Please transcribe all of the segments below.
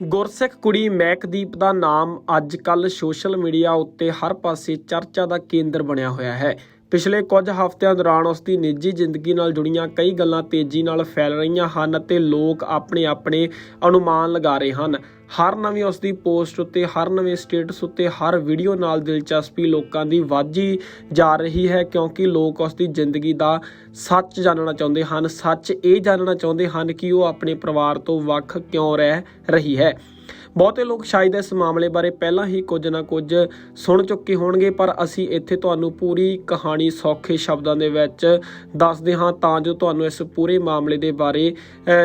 ਗੁਰਸਿੱਖ ਕੁੜੀ ਮਹਿਕਦੀਪ ਦਾ ਨਾਮ ਅੱਜ ਕੱਲ ਸੋਸ਼ਲ ਮੀਡੀਆ ਉੱਤੇ ਹਰ ਪਾਸੇ ਚਰਚਾ ਦਾ ਕੇਂਦਰ ਬਣਿਆ ਹੋਇਆ ਹੈ। ਪਿਛਲੇ ਕੁਝ ਹਫ਼ਤਿਆਂ ਦੌਰਾਨ ਉਸ ਦੀ ਨਿੱਜੀ ਜ਼ਿੰਦਗੀ ਨਾਲ ਜੁੜੀਆਂ ਕਈ ਗੱਲਾਂ ਤੇਜ਼ੀ ਨਾਲ ਫੈਲ ਰਹੀਆਂ ਹਨ ਅਤੇ ਲੋਕ ਆਪਣੇ ਆਪਣੇ ਅਨੁਮਾਨ ਲਗਾ ਰਹੇ ਹਨ। ਹਰ ਨਵੀਂ ਉਸ ਦੀ ਪੋਸਟ ਉੱਤੇ, ਹਰ ਨਵੇਂ ਸਟੇਟਸ ਉੱਤੇ, ਹਰ ਵੀਡੀਓ ਨਾਲ ਦਿਲਚਸਪੀ ਲੋਕਾਂ ਦੀ ਵਾਧੀ ਜਾ ਰਹੀ ਹੈ ਕਿਉਂਕਿ ਲੋਕ ਉਸ ਦੀ ਜ਼ਿੰਦਗੀ ਦਾ ਸੱਚ ਜਾਣਨਾ ਚਾਹੁੰਦੇ ਹਨ। ਸੱਚ ਇਹ ਜਾਣਨਾ ਚਾਹੁੰਦੇ ਹਨ ਕਿ ਉਹ ਆਪਣੇ ਪਰਿਵਾਰ ਤੋਂ ਵੱਖ ਕਿਉਂ ਰਹਿ ਰਹੀ ਹੈ। ਬਹੁਤੇ ਲੋਕ ਸ਼ਾਇਦ ਇਸ ਮਾਮਲੇ ਬਾਰੇ ਪਹਿਲਾਂ ਹੀ ਕੁਝ ਨਾ ਕੁਝ ਸੁਣ ਚੁੱਕੇ ਹੋਣਗੇ, ਪਰ ਅਸੀਂ ਇੱਥੇ ਤੁਹਾਨੂੰ ਪੂਰੀ ਕਹਾਣੀ ਸੌਖੇ ਸ਼ਬਦਾਂ ਦੇ ਵਿੱਚ ਦੱਸਦੇ ਹਾਂ ਤਾਂ ਜੋ ਤੁਹਾਨੂੰ ਇਸ ਪੂਰੇ ਮਾਮਲੇ ਦੇ ਬਾਰੇ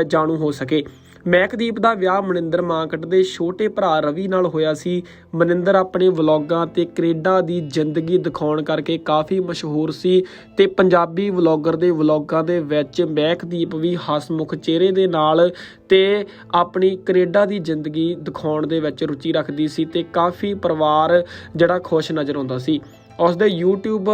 ਜਾਣੂ ਹੋ ਸਕੇ। ਮਹਿਕਦੀਪ ਦਾ ਵਿਆਹ ਮਨਿੰਦਰ ਮਾਂਕਟ ਦੇ ਛੋਟੇ ਭਰਾ ਰਵੀ ਨਾਲ ਹੋਇਆ ਸੀ। ਮਨਿੰਦਰ ਆਪਣੇ ਵਲੌਗਾਂ ਤੇ ਕੈਨੇਡਾ ਦੀ ਜ਼ਿੰਦਗੀ ਦਿਖਾਉਣ ਕਰਕੇ ਕਾਫੀ ਮਸ਼ਹੂਰ ਸੀ ਤੇ ਪੰਜਾਬੀ ਵਲੌਗਰ ਦੇ ਵਲੌਗਾਂ ਦੇ ਵਿੱਚ ਮਹਿਕਦੀਪ ਵੀ ਹਸਮੁਖ ਚਿਹਰੇ ਦੇ ਨਾਲ ਤੇ ਆਪਣੀ ਕੈਨੇਡਾ ਦੀ ਜ਼ਿੰਦਗੀ ਦਿਖਾਉਣ ਦੇ ਵਿੱਚ ਰੁਚੀ ਰੱਖਦੀ ਸੀ ਤੇ ਕਾਫੀ ਪਰਿਵਾਰ ਜਿਹੜਾ ਖੁਸ਼ ਨਜ਼ਰ ਆਉਂਦਾ ਸੀ। ਉਸ ਦੇ YouTube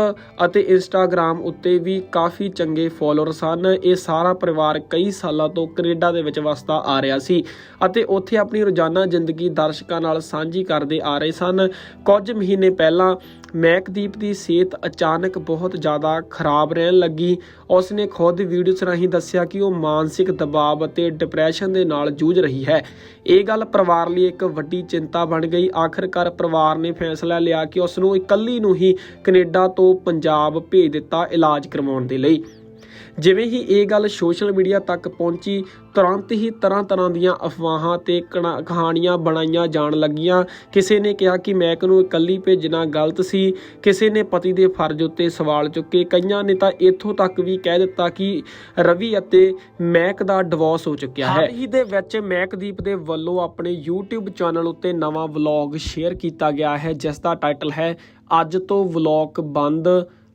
ਅਤੇ Instagram ਉੱਤੇ ਵੀ ਕਾਫੀ ਚੰਗੇ ਫਾਲੋਅਰਸ ਹਨ। ਇਹ ਸਾਰਾ ਪਰਿਵਾਰ ਕਈ ਸਾਲਾਂ ਤੋਂ ਕੈਨੇਡਾ ਦੇ ਵਿੱਚ ਵਸਦਾ ਆ ਰਿਹਾ ਸੀ ਅਤੇ ਉੱਥੇ ਆਪਣੀ ਰੋਜ਼ਾਨਾ ਜ਼ਿੰਦਗੀ ਦਰਸ਼ਕਾਂ ਨਾਲ ਸਾਂਝੀ ਕਰਦੇ ਆ ਰਹੇ ਸਨ। ਕੁਝ ਮਹੀਨੇ ਪਹਿਲਾਂ ਮਹਿਕਦੀਪ ਦੀ ਸਿਹਤ ਅਚਾਨਕ ਬਹੁਤ ਜ਼ਿਆਦਾ ਖਰਾਬ ਰਹਿਣ ਲੱਗੀ। ਉਸ ਨੇ ਖੁਦ ਵੀਡੀਓਸ ਰਾਹੀਂ ਦੱਸਿਆ ਕਿ ਉਹ ਮਾਨਸਿਕ ਦਬਾਅ ਅਤੇ ਡਿਪਰੈਸ਼ਨ ਦੇ ਨਾਲ ਜੂਝ ਰਹੀ ਹੈ। ਇਹ ਗੱਲ ਪਰਿਵਾਰ ਲਈ ਇੱਕ ਵੱਡੀ ਚਿੰਤਾ ਬਣ ਗਈ। ਆਖਰਕਾਰ ਪਰਿਵਾਰ ਨੇ ਫੈਸਲਾ ਲਿਆ ਕਿ ਉਸ ਨੂੰ ਇਕੱਲੀ ਨੂੰ ਹੀ ਕੈਨੇਡਾ ਤੋਂ ਪੰਜਾਬ ਭੇਜ ਦਿੱਤਾ ਇਲਾਜ ਕਰਵਾਉਣ ਦੇ ਲਈ। ਜਿਵੇਂ ਹੀ ਇਹ ਗੱਲ ਸੋਸ਼ਲ ਮੀਡੀਆ ਤੱਕ ਪਹੁੰਚੀ, ਤੁਰੰਤ ਹੀ ਤਰ੍ਹਾਂ ਤਰ੍ਹਾਂ ਦੀਆਂ ਅਫਵਾਹਾਂ ਤੇ ਕਣਾ- ਕਹਾਣੀਆਂ ਬਣਾਈਆਂ ਜਾਣ ਲੱਗੀਆਂ। ਕਿਸੇ ਨੇ ਕਿਹਾ ਕਿ ਮੈਕ ਨੂੰ ਇਕੱਲੀ ਭੇਜਣਾ ਗਲਤ ਸੀ। ਕਿਸੇ ਨੇ ਪਤੀ ਦੇ ਫਰਜ਼ ਉੱਤੇ ਸਵਾਲ ਚੁੱਕੇ। ਕਈਆਂ ਨੇ ਤਾਂ ਇੱਥੋਂ ਤੱਕ ਵੀ ਕਹਿ ਦਿੱਤਾ ਕਿ ਰਵੀ ਅਤੇ ਮੈਕ ਦਾ ਡਿਵੋਰਸ ਹੋ ਚੁੱਕਿਆ ਹੈ। ਹਾਲ ਹੀ ਦੇ ਵਿੱਚ ਮੈਕਦੀਪ ਦੇ ਵੱਲੋਂ ਆਪਣੇ YouTube ਚੈਨਲ ਉੱਤੇ ਨਵਾਂ ਵਲੌਗ ਸ਼ੇਅਰ ਕੀਤਾ ਗਿਆ ਹੈ, ਜਿਸ ਦਾ ਟਾਈਟਲ ਹੈ, ਅੱਜ ਤੋਂ ਵਲੌਗ ਬੰਦ।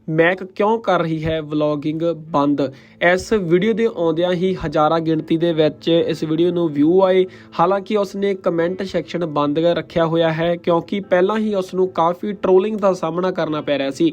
ਮੈਕ ਕਿਉਂ ਕਰ ਰਹੀ ਹੈ ਵਲੌਗਿੰਗ ਬੰਦ? ਇਸ ਵੀਡੀਓ ਦੇ ਆਉਂਦਿਆਂ ਹੀ ਹਜ਼ਾਰਾਂ ਗਿਣਤੀ ਦੇ ਵਿੱਚ ਇਸ ਵੀਡੀਓ ਨੂੰ ਵਿਊ ਆਏ। ਹਾਲਾਂਕਿ ਉਸ ਨੇ ਕਮੈਂਟ ਸੈਕਸ਼ਨ ਬੰਦ ਰੱਖਿਆ ਹੋਇਆ ਹੈ, ਕਿਉਂਕਿ ਪਹਿਲਾਂ ਹੀ ਉਸ ਨੂੰ ਕਾਫੀ ਟ੍ਰੋਲਿੰਗ ਦਾ ਸਾਹਮਣਾ ਕਰਨਾ ਪੈ ਰਿਹਾ ਸੀ।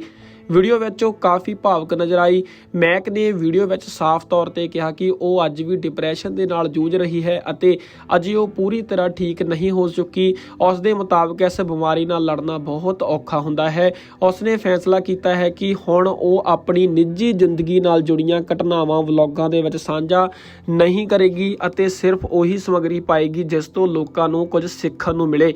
ਵੀਡੀਓ ਵਿੱਚ ਉਹ ਕਾਫੀ ਭਾਵਕ ਨਜ਼ਰ ਆਈ। ਮੈਕ ਨੇ ਵੀਡੀਓ ਵਿੱਚ ਸਾਫ਼ ਤੌਰ ਤੇ ਕਿਹਾ ਕਿ ਉਹ ਅੱਜ ਵੀ ਡਿਪਰੈਸ਼ਨ ਦੇ ਨਾਲ ਜੂਝ ਰਹੀ ਹੈ ਅਤੇ ਅਜੇ ਉਹ ਪੂਰੀ ਤਰ੍ਹਾਂ ਠੀਕ ਨਹੀਂ ਹੋ ਚੁੱਕੀ। ਉਸ ਦੇ ਮੁਤਾਬਕ ਇਸ ਬਿਮਾਰੀ ਨਾਲ ਲੜਨਾ ਬਹੁਤ ਔਖਾ ਹੁੰਦਾ ਹੈ। ਉਸ ਨੇ ਫੈਸਲਾ ਕੀਤਾ ਹੈ ਕਿ ਹੁਣ ਉਹ ਆਪਣੀ ਨਿੱਜੀ ਜ਼ਿੰਦਗੀ ਨਾਲ ਜੁੜੀਆਂ ਘਟਨਾਵਾਂ ਵਲੌਗਾਂ ਦੇ ਵਿੱਚ ਸਾਂਝਾ ਨਹੀਂ ਕਰੇਗੀ ਅਤੇ ਸਿਰਫ ਉਹੀ ਸਮੱਗਰੀ ਪਾਏਗੀ ਜਿਸ ਤੋਂ ਲੋਕਾਂ ਨੂੰ ਕੁਝ ਸਿੱਖਣ ਨੂੰ ਮਿਲੇ।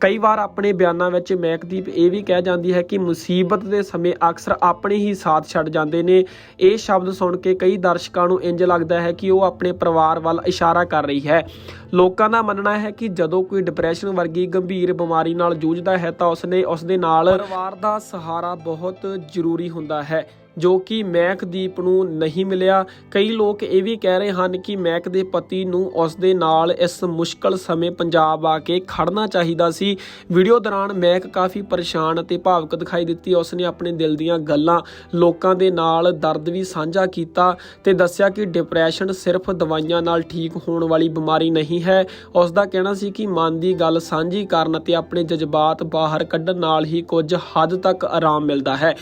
ਕਈ ਵਾਰ ਆਪਣੇ ਬਿਆਨਾਂ ਵਿੱਚ ਮਹਿਕਦੀਪ ਇਹ ਵੀ ਕਹਿ ਜਾਂਦੀ ਹੈ ਕਿ ਮੁਸੀਬਤ ਦੇ ਸਮੇਂ ਅਕਸਰ ਆਪਣੇ ਹੀ ਸਾਥ ਛੱਡ ਜਾਂਦੇ ਨੇ। ਇਹ ਸ਼ਬਦ ਸੁਣ ਕੇ ਕਈ ਦਰਸ਼ਕਾਂ ਨੂੰ ਇੰਜ ਲੱਗਦਾ ਹੈ ਕਿ ਉਹ ਆਪਣੇ ਪਰਿਵਾਰ ਵੱਲ ਇਸ਼ਾਰਾ ਕਰ ਰਹੀ ਹੈ। ਲੋਕਾਂ ਦਾ ਮੰਨਣਾ ਹੈ ਕਿ ਜਦੋਂ ਕੋਈ ਡਿਪਰੈਸ਼ਨ ਵਰਗੀ ਗੰਭੀਰ ਬਿਮਾਰੀ ਨਾਲ ਜੂਝਦਾ ਹੈ ਤਾਂ ਉਸਨੇ ਉਸ ਦੇ ਨਾਲ ਪਰਿਵਾਰ ਦਾ ਸਹਾਰਾ ਬਹੁਤ ਜ਼ਰੂਰੀ ਹੁੰਦਾ ਹੈ। ਜੋ ਕਿ ਮਹਿਕਦੀਪ ਨੂੰ ਨਹੀਂ ਮਿਲਿਆ। ਕਈ ਲੋਕ ਇਹ ਵੀ ਕਹਿ ਰਹੇ ਹਨ ਕਿ ਮਹਿਕ ਦੇ ਪਤੀ ਨੂੰ ਉਸ ਦੇ ਨਾਲ ਇਸ ਮੁਸ਼ਕਲ ਸਮੇਂ ਪੰਜਾਬ ਆ ਕੇ ਖੜਨਾ ਚਾਹੀਦਾ ਸੀ। ਵੀਡੀਓ ਦੌਰਾਨ ਮਹਿਕ ਕਾਫੀ ਪਰੇਸ਼ਾਨ ਅਤੇ ਭਾਵੁਕ ਦਿਖਾਈ ਦਿੱਤੀ। ਉਸ ਨੇ ਆਪਣੇ ਦਿਲ ਦੀਆਂ ਗੱਲਾਂ ਲੋਕਾਂ ਦੇ ਨਾਲ ਦਰਦ ਵੀ ਸਾਂਝਾ ਕੀਤਾ ਤੇ ਦੱਸਿਆ ਕਿ ਡਿਪਰੈਸ਼ਨ ਸਿਰਫ ਦਵਾਈਆਂ ਨਾਲ ਠੀਕ ਹੋਣ ਵਾਲੀ ਬਿਮਾਰੀ ਨਹੀਂ ਹੈ। ਉਸ ਦਾ ਕਹਿਣਾ ਸੀ ਕਿ ਮਨ ਦੀ ਗੱਲ ਸਾਂਝੀ ਕਰਨ ਅਤੇ ਆਪਣੇ ਜਜ਼ਬਾਤ ਬਾਹਰ ਕੱਢਣ ਨਾਲ ਹੀ ਕੁਝ ਹੱਦ ਤੱਕ ਆਰਾਮ ਮਿਲਦਾ ਹੈ।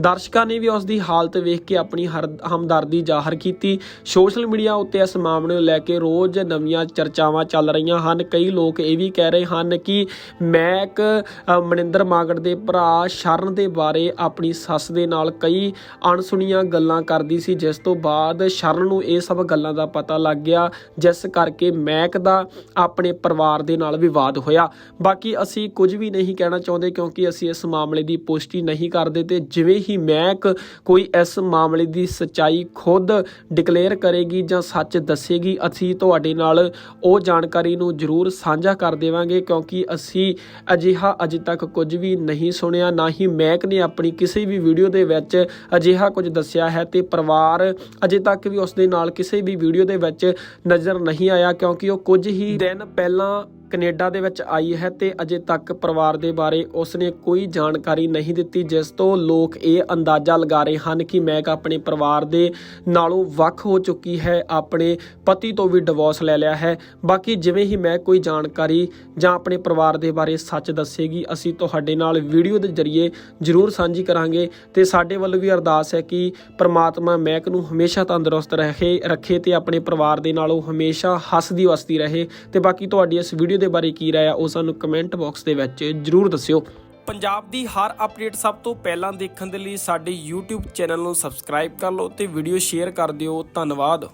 ਦਰਸ਼ਕਾਂ ਨੇ ਵੀ ਉਸ ਦੀ ਹਾਲਤ ਵੇਖ ਕੇ ਆਪਣੀ ਹਰ- ਹਮਦਰਦੀ ਜ਼ਾਹਰ ਕੀਤੀ। ਸੋਸ਼ਲ ਮੀਡੀਆ ਉੱਤੇ ਇਸ ਮਾਮਲੇ ਨੂੰ ਲੈ ਕੇ ਰੋਜ਼ ਨਵੀਆਂ ਚਰਚਾਵਾਂ ਚੱਲ ਰਹੀਆਂ ਹਨ। ਕਈ ਲੋਕ ਇਹ ਵੀ ਕਹਿ ਰਹੇ ਹਨ ਕਿ ਮੈਕ ਅ, ਮਨਿੰਦਰ ਮਾਗੜ ਦੇ ਭਰਾ ਸ਼ਰਨ ਦੇ ਬਾਰੇ ਆਪਣੀ ਸੱਸ ਦੇ ਨਾਲ ਕਈ ਅਣਸੁਣੀਆਂ ਗੱਲਾਂ ਕਰਦੀ ਸੀ। ਜਿਸ ਤੋਂ ਬਾਅਦ ਸ਼ਰਨ ਨੂੰ ਇਹ ਸਭ ਗੱਲਾਂ ਦਾ ਪਤਾ ਲੱਗ ਗਿਆ ਜਿਸ ਕਰਕੇ ਮੈਕ ਦਾ ਆਪਣੇ ਪਰਿਵਾਰ ਦੇ ਨਾਲ ਵਿਵਾਦ ਹੋਇਆ। ਬਾਕੀ ਅਸੀਂ ਕੁਝ ਵੀ ਨਹੀਂ ਕਹਿਣਾ ਚਾਹੁੰਦੇ ਕਿਉਂਕਿ ਅਸੀਂ ਇਸ ਮਾਮਲੇ ਦੀ ਪੁਸ਼ਟੀ ਨਹੀਂ ਕਰਦੇ ਤੇ ਜਿਵੇਂ ਹੀ ਮੈਕ ਕੋਈ ਇਸ ਮਾਮਲੇ ਦੀ ਸਚਾਈ ਖੁਦ ਡਿਕਲੇਅਰ ਕਰੇਗੀ ਜਾਂ ਸੱਚ ਦੱਸੇਗੀ, ਅਸੀਂ ਤੁਹਾਡੇ ਨਾਲ ਉਹ ਜਾਣਕਾਰੀ ਨੂੰ ਜ਼ਰੂਰ ਸਾਂਝਾ ਕਰ ਦੇਵਾਂਗੇ ਕਿਉਂਕਿ ਅਸੀਂ ਅਜਿਹਾ ਅਜੇ ਤੱਕ ਕੁਝ ਵੀ ਨਹੀਂ ਸੁਣਿਆ, ਨਾ ਹੀ ਮੈਕ ਨੇ ਆਪਣੀ ਕਿਸੇ ਵੀ ਵੀਡੀਓ ਦੇ ਵਿੱਚ ਅਜਿਹਾ ਕੁਝ ਦੱਸਿਆ ਹੈ ਤੇ ਪਰਿਵਾਰ ਅਜੇ ਤੱਕ ਵੀ ਉਸ ਦੇ ਨਾਲ ਕਿਸੇ ਵੀ ਵੀਡੀਓ ਦੇ ਵਿੱਚ ਨਜ਼ਰ ਨਹੀਂ ਆਇਆ ਕਿਉਂਕਿ ਉਹ ਕੁਝ ਹੀ ਦਿਨ ਪਹਿਲਾਂ ਕੈਨੇਡਾ ਦੇ ਵਿੱਚ ਆਈ ਹੈ ਤੇ ਅਜੇ ਤੱਕ ਪਰਿਵਾਰ ਦੇ ਬਾਰੇ ਉਸਨੇ ਕੋਈ ਜਾਣਕਾਰੀ ਨਹੀਂ ਦਿੱਤੀ, ਜਿਸ ਤੋਂ ਲੋਕ ਇਹ ਅੰਦਾਜ਼ਾ ਲਗਾ ਰਹੇ ਹਨ ਕਿ ਮੈਕ ਆਪਣੇ ਪਰਿਵਾਰ ਦੇ ਨਾਲੋਂ ਵੱਖ ਹੋ ਚੁੱਕੀ ਹੈ, ਆਪਣੇ ਪਤੀ ਤੋਂ ਵੀ ਡਿਵੋਰਸ ਲੈ ਲਿਆ ਹੈ। ਬਾਕੀ ਜਿਵੇਂ ਹੀ ਮੈਂ ਕੋਈ ਜਾਣਕਾਰੀ ਜਾਂ ਆਪਣੇ ਪਰਿਵਾਰ ਦੇ ਬਾਰੇ ਸੱਚ ਦੱਸੇਗੀ, ਅਸੀਂ ਤੁਹਾਡੇ ਨਾਲ ਵੀਡੀਓ ਦੇ ਜ਼ਰੀਏ ਜ਼ਰੂਰ ਸਾਂਝੀ ਕਰਾਂਗੇ ਤੇ ਸਾਡੇ ਵੱਲੋਂ ਵੀ ਅਰਦਾਸ ਹੈ ਕਿ ਪ੍ਰਮਾਤਮਾ ਮੈਕ ਨੂੰ ਹਮੇਸ਼ਾ ਤੰਦਰੁਸਤ ਰਹੇ, ਰੱਖੇ ਤੇ ਆਪਣੇ ਪਰਿਵਾਰ ਦੇ ਨਾਲੋਂ ਹਮੇਸ਼ਾ ਹੱਸਦੀ ਵਸਦੀ ਰਹੇ ਤੇ ਬਾਕੀ ਤੁਹਾਡੀ ਇਸ ਵੀਡੀਓ ਦੇ ਬਾਰੇ ਕੀ ਰਾਏ ਆ, ਉਹ ਸਾਨੂੰ ਕਮੈਂਟ ਬਾਕਸ ਦੇ ਵਿੱਚ ਜ਼ਰੂਰ ਦੱਸਿਓ। ਪੰਜਾਬ ਦੀ ਹਰ ਅਪਡੇਟ ਸਭ ਤੋਂ ਪਹਿਲਾਂ ਦੇਖਣ ਦੇ ਲਈ ਸਾਡੇ YouTube ਚੈਨਲ ਨੂੰ ਸਬਸਕ੍ਰਾਈਬ ਕਰ ਲਓ ਤੇ ਵੀਡੀਓ ਸ਼ੇਅਰ ਕਰ ਦਿਓ। ਧੰਨਵਾਦ।